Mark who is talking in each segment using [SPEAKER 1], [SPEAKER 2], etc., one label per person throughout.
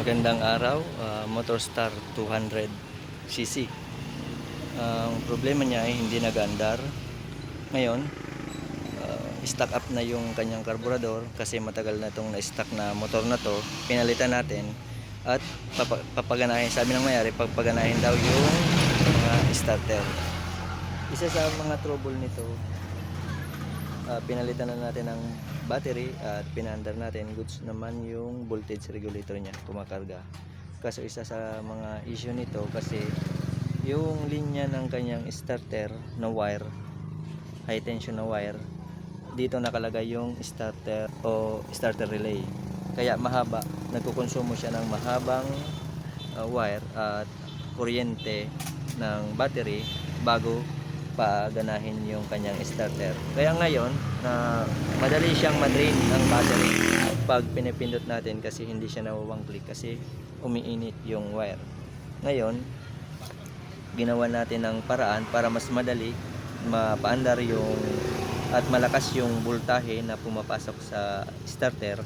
[SPEAKER 1] Magandang araw, ah, Motorstar 200cc. Ang problema niya ay hindi nag-andar. Ngayon, ah, stock up na yung kanyang karburador kasi matagal na itong na-stock na motor na to. Pinalitan natin at papa- papaganahin, sabi ng mayari, pagpaganahin daw yung mga starter. Isa sa mga trouble nito, ah, pinalitan na natin ng battery at pinaandar natin. Goods naman yung voltage regulator niya kumakarga. Kaso isa sa mga issue nito kasi yung linya ng kanyang starter na wire high tension na wire dito nakalagay yung starter o starter relay. Kaya mahaba nagkukonsumo siya ng mahabang uh, wire at kuryente ng battery bago paganahin yung kanyang starter. Kaya ngayon, na madali siyang madrain ang battery pag pinipindot natin kasi hindi siya nawawang click kasi umiinit yung wire. Ngayon, ginawa natin ng paraan para mas madali mapaandar yung at malakas yung voltahe na pumapasok sa starter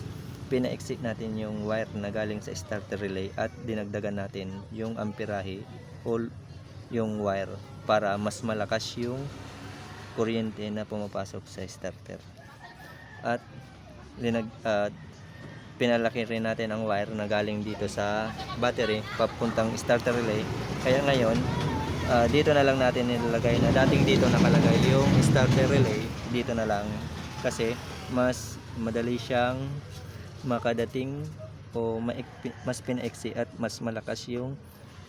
[SPEAKER 1] pina-exit natin yung wire na galing sa starter relay at dinagdagan natin yung amperahe o yung wire para mas malakas yung kuryente na pumapasok sa starter. At linag, at pinalaki rin natin ang wire na galing dito sa battery papuntang starter relay. Kaya ngayon, ah, dito na lang natin nilalagay na dating dito nakalagay yung starter relay, dito na lang kasi mas madali siyang makadating o mas pinaiksi at mas malakas yung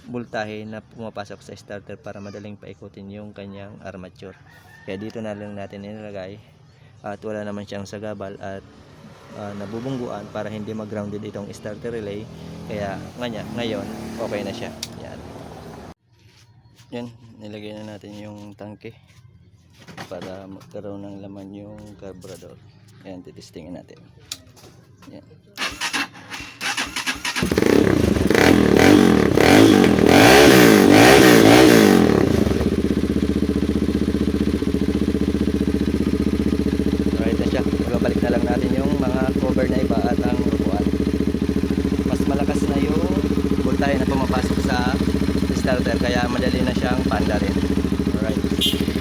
[SPEAKER 1] voltahe na pumapasok sa starter para madaling paikutin yung kanyang armature. Kaya dito na lang natin nilagay at wala naman siyang sagabal at ah, nabubungguan para hindi mag-grounded itong starter relay. Kaya nganya, ngayon okay na siya. Yan. Yan, nilagay na natin yung tangke para magkaroon ng laman yung carburetor. Ayan, titistingin natin. Yan. number na iba at ang buwan. Mas malakas na yung voltahe na pumapasok sa starter kaya madali na siyang paandarin. Alright.